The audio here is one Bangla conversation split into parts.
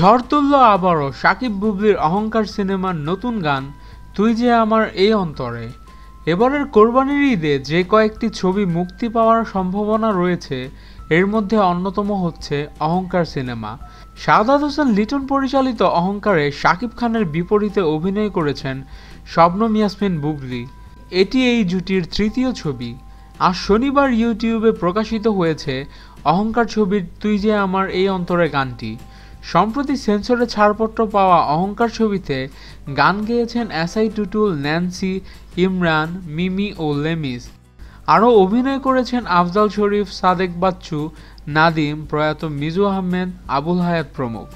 ঝড় তুলল আবারও সাকিব বুবলির অহংকার সিনেমার নতুন গান, তুই যে আমার এই অন্তরে। এবারের কোরবানির ঈদে যে কয়েকটি ছবি মুক্তি পাওয়ার সম্ভাবনা রয়েছে, এর মধ্যে অন্যতম হচ্ছে অহংকার সিনেমা। শাহাদাত হোসেন লিটন পরিচালিত অহংকারে শাকিব খানের বিপরীতে অভিনয় করেছেন শবনম ইয়াসমিন বুবলি। এটি এই জুটির তৃতীয় ছবি। আজ শনিবার ইউটিউবে প্রকাশিত হয়েছে অহংকার ছবির তুই যে আমার এই অন্তরে গানটি। সম্প্রতি সেন্সরে ছাড়পত্র পাওয়া অহংকার ছবিতে গান গেয়েছেন এসআই টুটুল, ন্যান্সি, ইমরান, মিমি ও লেমিস আরও অভিনয় করেছেন আফজাল শরীফ, সাদেক বাচ্চু, নাদিম, প্রয়াত মিজু আহমেদ, আবুল হায়াত প্রমুখ।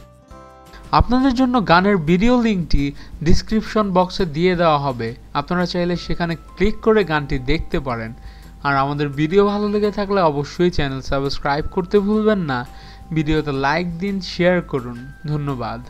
আপনাদের জন্য গানের ভিডিও লিঙ্কটি ডিসক্রিপশন বক্সে দিয়ে দেওয়া হবে। আপনারা চাইলে সেখানে ক্লিক করে গানটি দেখতে পারেন। আর আমাদের ভিডিও ভালো লেগে থাকলে অবশ্যই চ্যানেল সাবস্ক্রাইব করতে ভুলবেন না। ভিডিওতে লাইক দিন শেয়ার করুন। ধন্যবাদ।